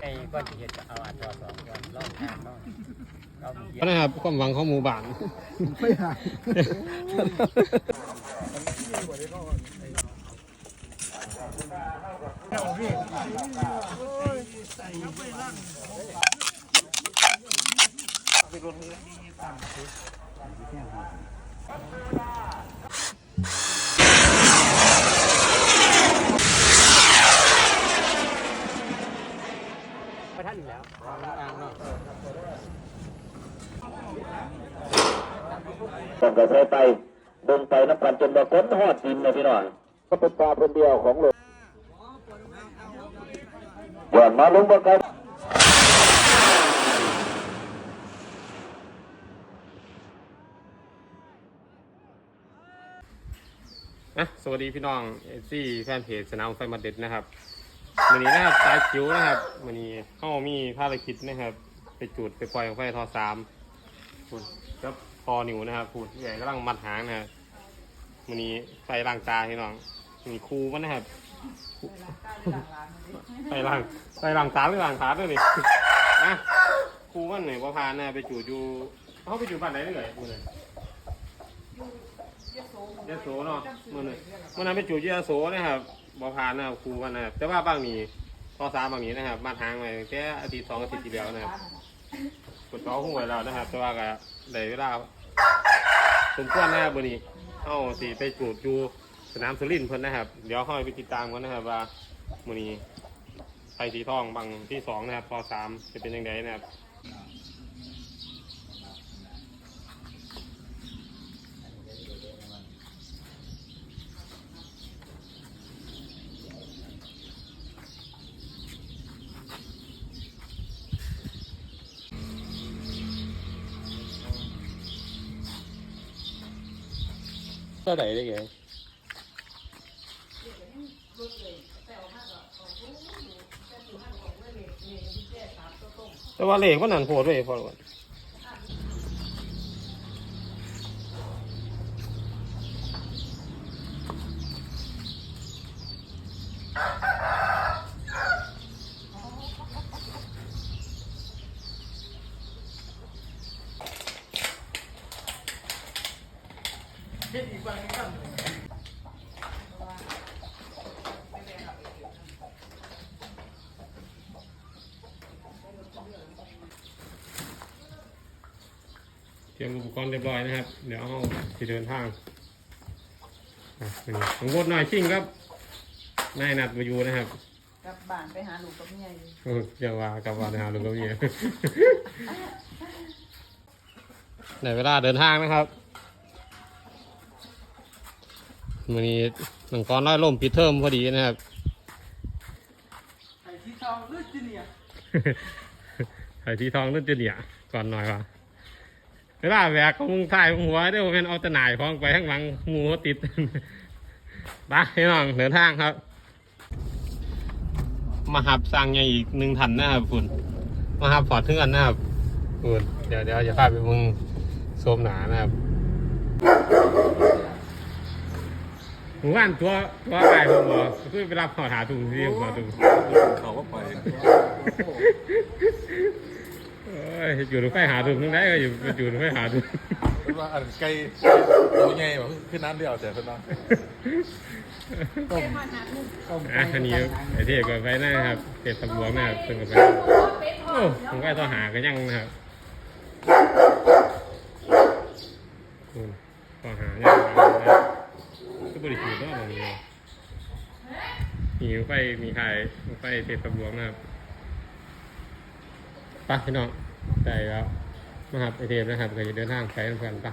ไอ้ก้อนที่เห็ดเอาอันตัวสองก้อนล่องทางล่องเราเยก็นะครับความหวังของหมู่บ้าน ไม่หาย ไปท่านอยู่แล้วทางเนาะ ต้องกระใส่ไปเบิ่งไปนับกันจนบ่ก้นหอดดินนะพี่น้องก็เป็นปลาคนเดียวของโลกย้อนมาลงบ่กันนะสวัสดีพี่น้องเอซี่แฟนเพจสนามไฟมาเด็ดนะครับวันนี้นะครับสายคิวนะครับวันนี้เขามีภารกิจนะครับ ไปจุดไปปล่อยของไฟทอสามคุณครับ พอหนิวนะครับพูดใหญ่กำลังมัดหางนะครับวันนี้ไฟล่างตาพี่น้องมีครูมันนะครับไฟล่างไฟล่างตาหรือล่างขาด้วยนี่นะครูมันเนี่ยว่าพานะไปจุดอยู่เขาไปจุดบ้านไหนนี่เลยมือเลยยะโสเนาะมื่อนึงมื่อนั้นไปจูดยะโสนะครับบอพานนะครับครูกันนะครับแต่ว่าบางนี้พอสามบางนี้นะครับมาทางไปแค่อาทิตย์สองอาทิตย์ที่แล้วนะครับกดเขาหัวเรานะครับ แต่ว่าก็ ได้เวลาสมควรนะครับวันนี้เอาสีไปจูดอยู่สนามสุรินทร์เพิ่นนะครับ เดี๋ยวค่อยไปติดตามกันนะครับว่าวันนี้ไปสีทองบางที่สองนะครับพอสามจะเป็นยังไงนะครับ เท่าไหร่ได้ไงแต่ว่าเลขว่านหนันโพดเลยพอแล้ว รียมอุปกรณ์เรียบร้อยนะครับ เดี๋ยวเอาจะเดินทางอะนี่ผมวดหน่อยชิ่งครับนายนัดมาอยู่นะครับ กลับบ้านไปหาลูกกับเมียอยู่เอออย่าว่ากลับวันหาลุงกับเมียในเวลาเดินทางนะครับวันนี้หนังกรน้อยล่มปิดเทอมพอดีนะครับไอ้ที่ทองเลือดจีเนียไอ้ที่ทองนั่นจะเนี่ยก่อนหน่อยว่ะ เวลาแหวกของมึงถ่ายของหัวเดี๋ยวเป็นเอาตะหน่ายของไปข้างหลังหมูติดไปพี่น้องเดินทางครับ มาหับสร้างใหญ่อีกหนึ่งทันนะครับคุณมาหับฟอดเทือนนะครับคุณเดี๋ยวเดี๋ยวจะพาไปมึงโซมหนานะครับหมู่บ้านตัวตัวไอ้ผมบอกคือไปรับขอหาถุงที่ขอถุงเขาก็ปล่อย อ้ยอยู่ตรงไฟหาถุงตรงไหนก็อยู่อยู่ตรงไฟหาถุงเป็นว่าอันไกลตัวใหญ่แบบขึ้นน้ำเดียวแต่เพิ่นว่าอะอันนี้ไอ้ที่ก็ไปนะครับเศษตำรวจนะครับซึ่งก็ไปโอ้ผมก็ต้องหากันยังนะครับอืมต้องหายังนะครับก็บริสุทธิ์ด้วยบางทีมีไฟมีใครไฟเศษตำรวจนะครับไปพี่น้อง ได้แล้วนะครับไอเทมนะครับก็จะเดินทางไปเพื่อนๆไป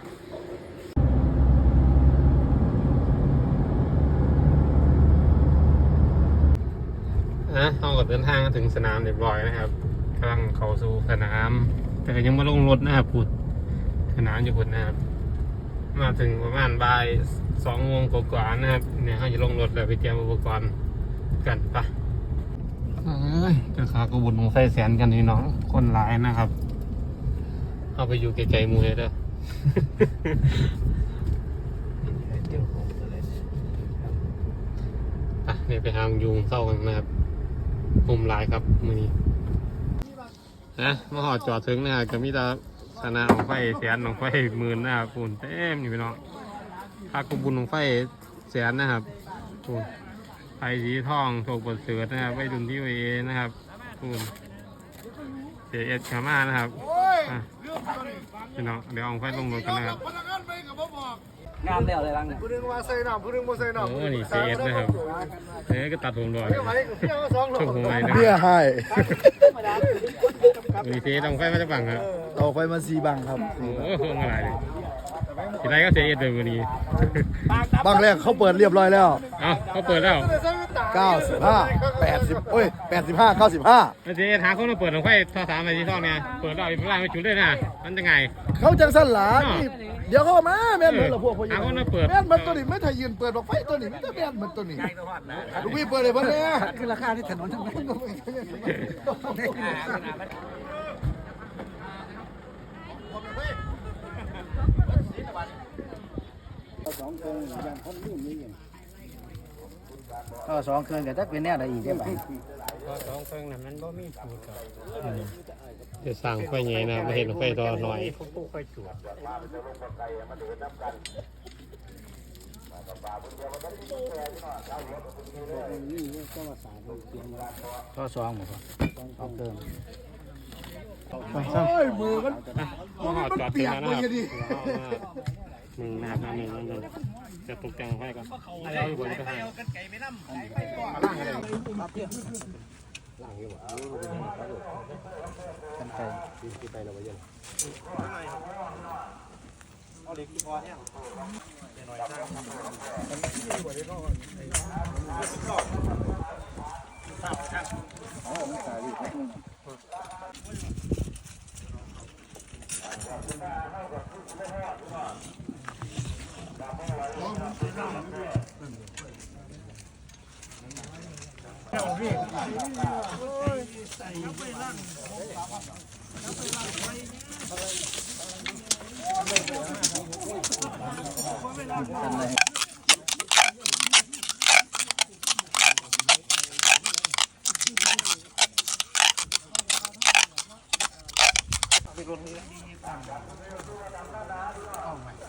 นะเราก็เดินทางถึงสนามเรียบร้อยนะครับกำลังเข้าสู่สนาม แต่ยังไม่ลงรถนะครับพุดสนามอยู่พุดนะครับ มาถึงประมาณบ่ายสองโมงกว่าๆนะครับเนี่ยเขาจะลงรถแล้วไปเตรียมอุปกรณ์กันปะ ยเจ้าขากระบุนของไฟแสนกันนี่น้องคนหลายนะครับ เอาไปอยู่ไกลๆหมูเลยเด้อเจอผมก็เลยอะนี่ไปหางยุงเข้ากันนะครับมุมหลายครับมือนี้นะมาหอดจอดถึงนะครับก็มีแต่สนาของไฟแสนของไฟหมื่นนะครับปูนเต็มอยู่พี่น้องค่ากุบุญของไฟแสนนะครับปูน ไฟสีทองโถกบดเสือนะครับไว้ดุนที่เอนะครับปูนเจเอสขามานะครับอะพี่น้องเดี๋ยวเอาไฟลงรถกันนะครับงามแล้วเลยลังเนี่ยผู้หนึงว่าใส่น้ำผู้หนึงบ่ใส่น้ำโอ้นี่เจเอสนะครับเอ้ยก็ตัดผมด้วยไปกับเพี้ยมาสองโลช่วงผมไว้นะเบี้ยให้มีเจต้องไฟมาจะบังครับเอาไฟมาสีบังครับโอ้โหเมื่อไหร่ดิ ทีไรก็เสียเอ็ดเลยวันนี้บังแรกเขาเปิดเรียบร้อยแล้ว เอ้าเขาเปิดแล้ว95 80โอ้ย85 95แล้วเจ๊หาคนมาเปิดของไฟท่อสามอะไรที่ท่อเนี่ย เปิดแล้วอีกเวลาไม่จุดเลยนะ มันจะไง เขาจังสั่นหลานี่เดี๋ยวเขามาแม่นเหมือนละพวกพวกหาคนมาเปิดแม่นเหมือนตัวนี้ไม่ถ้ายืนเปิดบอกไฟตัวนี้ไม่ต้องแม่นเหมือนตัวนี้ลูกพี่เปิดเลยเพิ่นเนี่ยคือราคาที่ถนนทั้งนั้น ก็สองเครื่องก็จะเป็นแนวใดอีกได้ไหมก็สองเครื่องนั้นมันบ่มีสูตรกับจะสั่งไฟไงนะมาเห็นไฟต่อหน่อยเขาปูค่อยจวดก็สองหมดครับสองเครื่องโอ้ยมือมันมาหอดจอดเปีถึงยกแล้วมืนะอครับดิ หนึ่งนะครับหนึ่งหนึ่งจะตกแต่งไฟก่อนอะไรอยู่บนกระถางล่างอะไรล่างอยู่วะกันไก่ที่ไปเราไปยังเอาเล็กที่พอเนี่ย ไปรวมกัน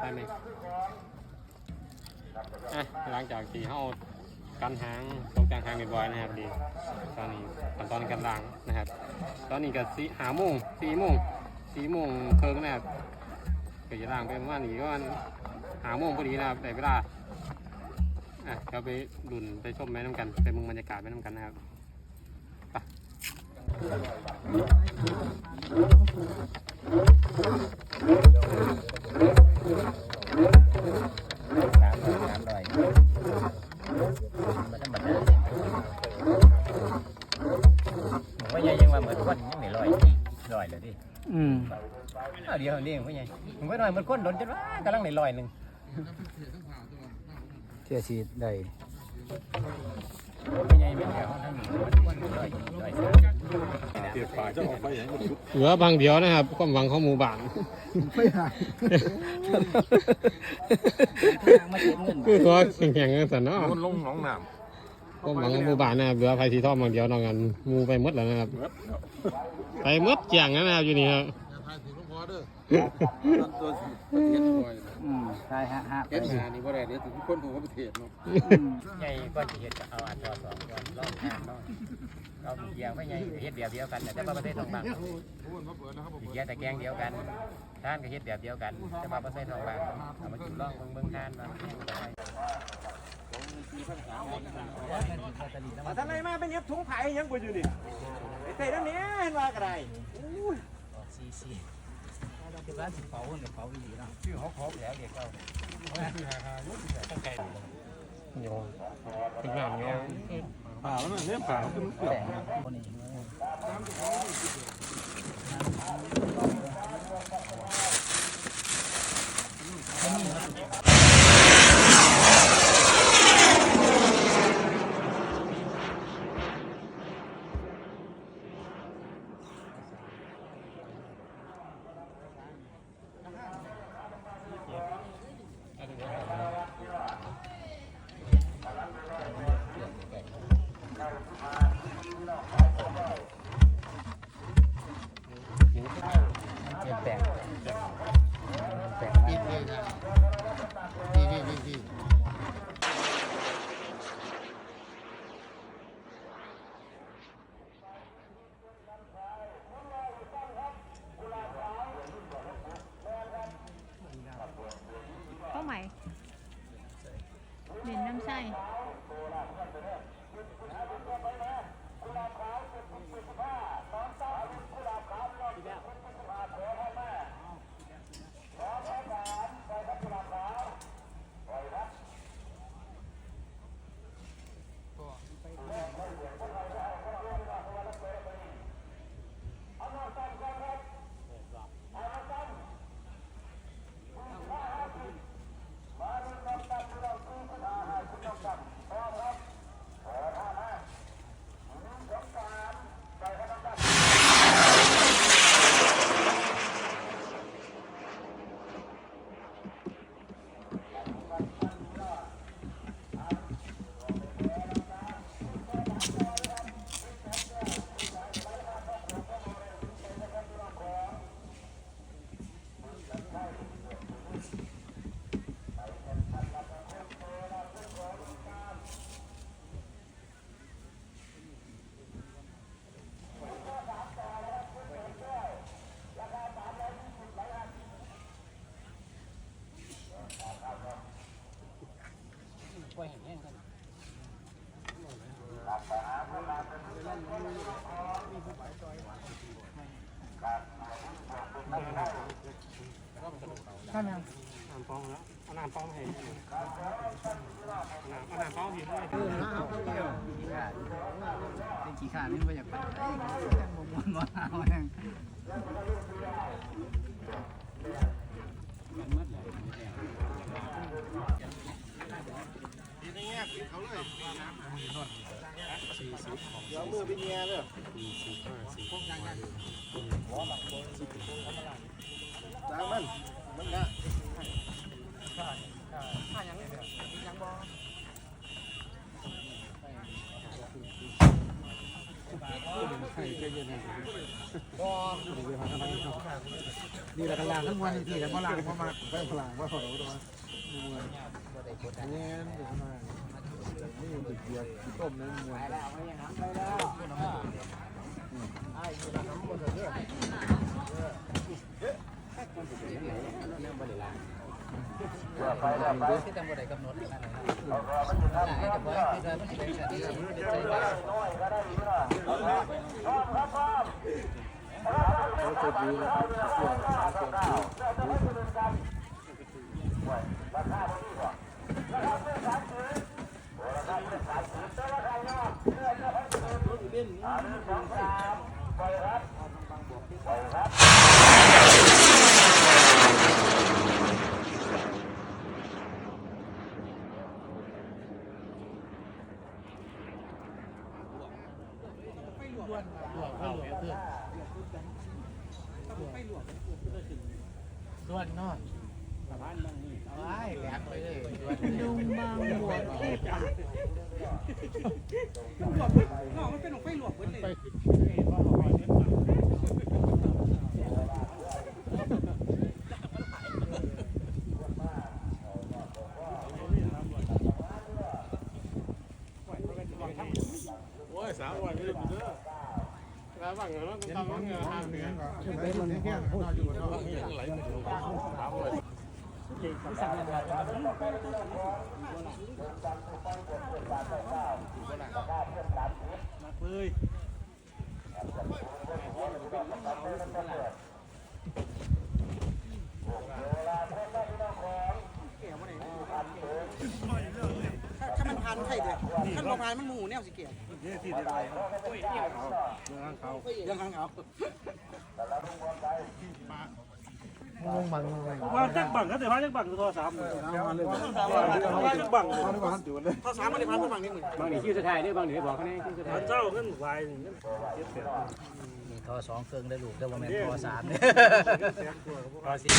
ได้ไหมอะหลังจากที่เขากันหางตกแต่งหางเรียบร้อยนะครับดี ตอนนี้ขั้นตอนการล้างนะครับ ตอนนี้ก็สีหาโมงสี่โมงสี่โมงเคิงนะครับเก็จะล้างไปประมาณนี้ก็หาโมงพอดีนะครับแต่เวลาอะเราไปดุนไปชมแม่น้ำกันไปมึงบรรยากาศแม่น้ำกันนะครับไป ว่ายังยังว่าเหมือนคนยังไม่ลอยลอยเลยดิอืมเอาเดียวนี่องไม่ใหญ่ผมก็หน่อยมันก้นโดนจนว่ากำลังในลอยหนึ่งเที่ยสีดได้ เหลือบางเดียวนะครับความหวังของหมู่บ้านไม่หายมาเก็บเงินคือตัวแข็งกันสันเนาะคนลงหนองน้ำความหวังของหมู่บ้านนะครับเหลือไฟสีทองบางเดียวนอกกันหมูไปมดแล้วนะครับไปมดเจียงนะครับอยู่นี่ครับตัว อยอืมใช่ฮะฮะไปเฮ็ดงานนี่บ่ได้เดี๋ยวถึงคนของประเทศเนาะใหญ่ก้อนที่เห็ดเอาอันทอสองก้อนล่องทางล่องเราเดียวไม่ใหญ่เห็ดแบบเดียวกันแต่ว่าประเทศต้องบางเดียวแต่แกงเดียวกันท่านก็เห็ดแบบเดียวกัน แต่ว่าประเทศต้องบางเอามาจุดล่องเบิ่งเบิ่งทานมาทำไมมาเป็นเย็บถุงไผ่ยังกูอยู่ดิไอ้เตะนั่นเนี้ยเห็นว่ากระไรซีซี เก็บร้านสิเป๋าเนี่ยเป๋าอีหลีเนาะชื่อเขาครบแล้วเด็กเก้าโยนถึงน้ำโยนป่ามันเนี่ยป่าคือมันเปลือกคนนี้ ข้าวแมวน้ำปองแล้วเอาน้ำปองให้เอาน้ำปองทีให้เป็นกี่ขาดนี่ไม่อยากไปไหนมวนมวนเอา แห้งเดี๋ยวมือไปเงียเลยล้างมัน มันนะนี่แหละกันลางทั้งวันนี่แล้วก็ลางเพราะมาไปพลางว่าเขาเราตัวมวยเงี้ยเดี๋ยวมา นี่มันเกียร์ต้มในมวยเขาจะดูเกี่ยวกับ ส่ Ah, ถึงสามวันถ้ามันพันไข่เด็กถ้าโรงงานมันหมูแนวสิเกียร์ นี่ที่เดียวกันเรื่องเขาเรื่องข้างเอาลงบังลงบังว่าจักบังก็แต่ว่าจักบังโทรศัพท์เอามเลยว่าว่าจักบังเขาได้มาจุดเลยข้อสามมันได้พันฝั่งนี้มึงบางนี่คิวสุดท้ายนี่บางนี่บอกเขาเนี่ยคิวสุดท้ายเจ้าขึ้นวายนี่มีทอสองเครื่องได้ลูกได้ว่าแม่นทอสามเนี่ยทอสี่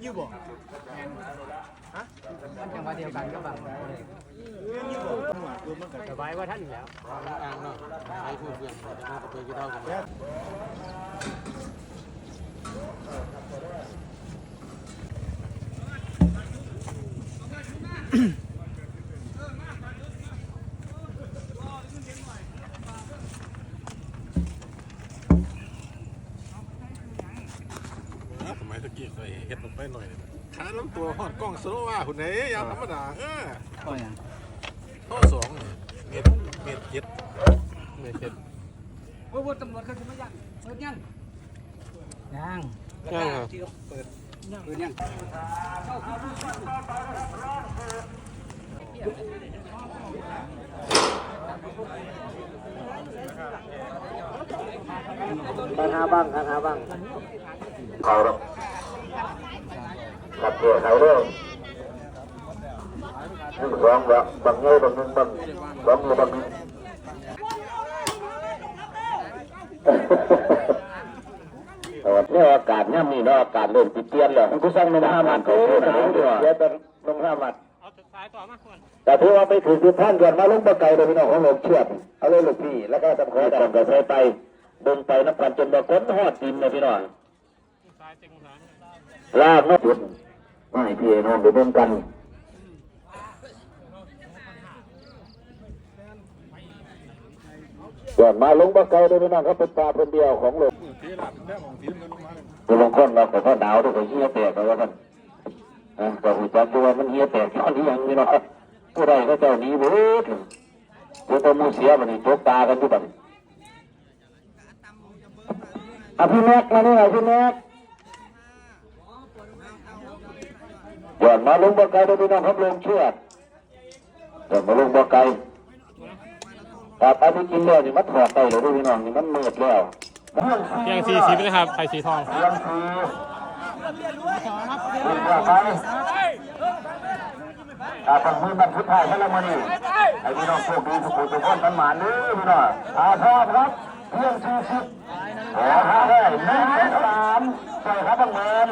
เมียนยูบอกมันจังหวะเดียวกันก็บังสบายว่าท่านแล้วอ่างเนาะไอ้ผู้เพื่อนจะมาประตูกี่เท่ากันอืมัยตะกี้เคยเฮ็ดลงไปหน่อยขาลำตัว หอดกล้องโซโลว่าคุณไหนยามธรรมดาเออก็ยังท่อสองเม็ดเม็ดเจ็ดเม็ดเจ็ดว่าว่าตำรวจเขาจะมายังเปิดยังยังยังครับเปิดยังข้างหาบ้างข้างหาบ้างเขาครับขับเรือเขาเรื่อง หนึ่งสองบางบางเงยบางหนึ่งบางบางเงบางหนึ่งเนี่ยอากาศย่ำนี่เนาะอากาศเริ่มติดเตียนแล้วก็สร้างในห้ามันเขาพูดนะเดี๋ยวจะลงห้ามันเอาสายต่อมาก่อนแต่ถือว่าไปถึงจุดท่านก่อนมาลงปะไก่โดยพี่น้องของหลวงเชือดเอาเลยหลูกพี่ แล้วก็ตำคอยตำกระใสไปดินไปนับกันจนมาก้นหอดดินนะพี่น้องลากนกจุดไม่พี่น้องไปเดินกัน ก่อนมาลงปะไก่โดยพี่น้องเขาเป็นปลาคนเดียวของหลวงทีหลังแม่ของทีมกันลงมาตัวลงคนเราแต่ก็หนาวด้วยก็เหี้ยแตกแล้วกันอะก็หูจักตัวมันเหี้ยแตกตอนนี้ยังพี่น้องผู้ใดก็เจ้าหนี้เบิดเดี๋ยวตัวมูเสียมันนี่จกตากันทุกบัดอะพี่แม็กมานี่หน่อยพี่แม็กหย่อนมาลงบ่อไก่ด้วยพี่น้องครับลงเชือกหย่อนมาลงบ่อไก่ ครับอันนี้กินแล้วนี่มันถอดไปเลยด้วยพี่น้องนี่มันมืดแล้วเพียงสี่สิบนะครับไข่สีทองเพียงสีกินเพื่อไปอาทางมือมันสุดท้ายให้เรามานี่ไอ้พี่น้องโชคดีทุกคนทุกคนมันหมานเด้อพี่น้องอาทอดครับเพียงสี่สิบขอท้าได้หนึ่งสามใช่ครับบางเงิน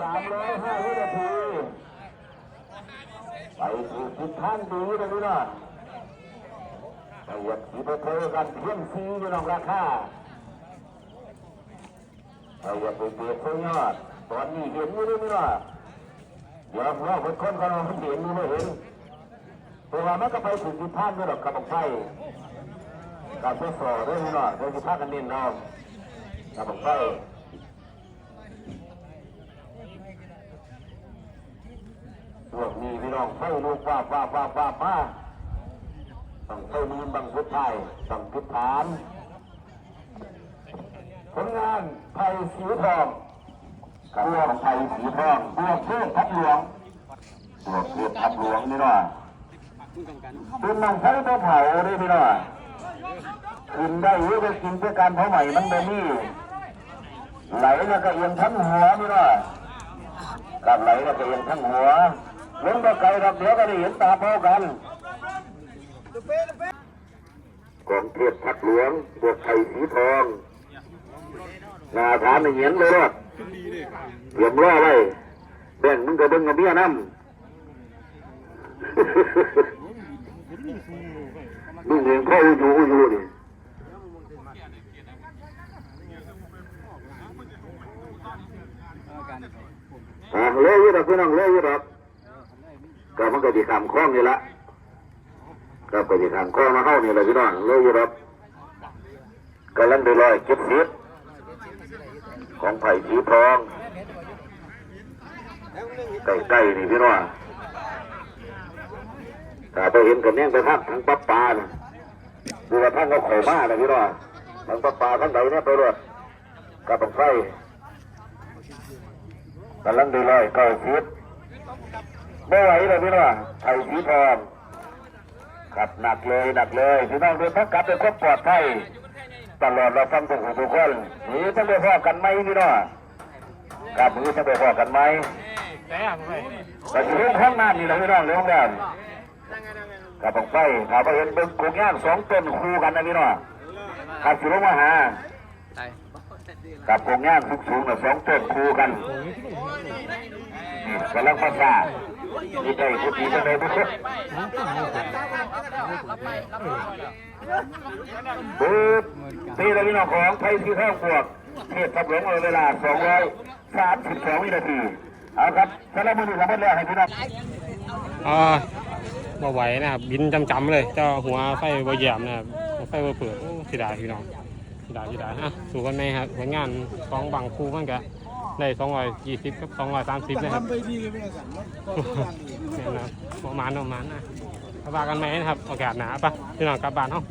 สามร้อยห้าวินาทีไปสู่ ทิศทางดีนะพี่น้องไปหยัดสีเทกันเพียงซีพี่น้องราคาไปหยัดไปเบียดเขายอดตอนนี้เห็นอยู่ด้วยพี่น้องเดี๋ยวเราคนคนกันเราเห็นอยู่ไม่เห็นเพราะว่ามันก็ไปถึงทิศทางนี่หรอกกับบังไฟกับเพื่อสอด้วยพี่น้องเดี๋ยวทิศทางกันเน้นน้องกับบังไฟ วกนี้พี่น้องไฟลูกว่าว่าว่าว่ามาต้องไฟมือบังพุทธไทยต้องพุทธานผลงานไทยสีทองกับเรื่องไทยสีทองบวกเทพทับหลวงบวกเทพทับหลวงนี่เนาะเป็นน้องใช้ตัวเผาได้พี่น้องกินได้เยอะก็กินเพื่อการเผาใหม่มันบ่มีไหลแล้วก็เอียงทั้งหัวพี่น้องกับไหลแล้วก็เอียงทั้งหัว ลงก็ไกลครับเดี๋ยวก็ได้เห็นตาเป้ากันกองเทียบผักหลวงบวกไข่สีทองหน้าฐานเหียนเลยรอดเตรียมรอไว้แบ่งมึงก็เบิ่งกับเมียน้ำลุงเองเข้าอยู่อยู่นี่อ่าเลี้ยอยู่ดอกพี่น้องเลี้ยอยู่ดอก ก็มันก็จะทำคล้องนี่ละก็ก็จะทำคล้องมาเข้านี่แหละพี่น้องเลยอยู่ดอกกำลังได้ลอยเก็บเสียของไผ่สีทองใกล้ๆนี่พี่น้องถ้าไปเห็นกับแม่งไปทักทางปั๊บปลาน่ะดูว่าท่านก็ข่อยมาเลยพี่น้องทางปั๊บปลาทั้งใดเนี่ยไปรวดกับบังไฟกำลังได้ลอยเก้าสิบ ไม่ไหวเลยพี่น้องไผ่สีทองขับหนักเลยหนักเลยพี่น้องเดินพักกลับไปครบปลอดภัยตลอดเราฟังทุกคนทุกคนนี่ต้องไปพอกันไหมพี่น้องกับมือต้องไปพอกันไหมแต่อะไปแต่เรื่องข้างหน้านี่เราไม่ต้องเรื่องแรกกับบังไฟถ้าไปเห็นเป็นกลุ่มย่างสองต้นคู่กันนะพี่น้องขับสิลงมาหากับกลุ่มย่างสูงๆน่ะสองต้นคู่กันกำลังภาษาน ได้พุทธีจะได้บุตรปึ๊บนี่เลยพี่น้องของไทยที่ข้าวกวกเทศทับหลวงเวลา232วินาทีเอาครับสำหรับมือหนึ่งสำหรับแรกให้พี่น้องอ่าบ่ไหวนะครับบินจำๆเลย เจ้าหัวไฟบ่เหยียบนะครับไฟบ่เปิดโอ้สีดาพี่น้องสีดาสีดายอะสู่กันไหมครับผลงานของบางครูมันก็ ได้220กับ230นะครับทำไปดีกันไม่ได้สั่งเนาะก็ตัวดังอีกเนี่ยนะครับประมาณประมาณนะมาว่ากันไหมนะครับโอกาสหนาปะพี่น้องกลับบ้านเฮา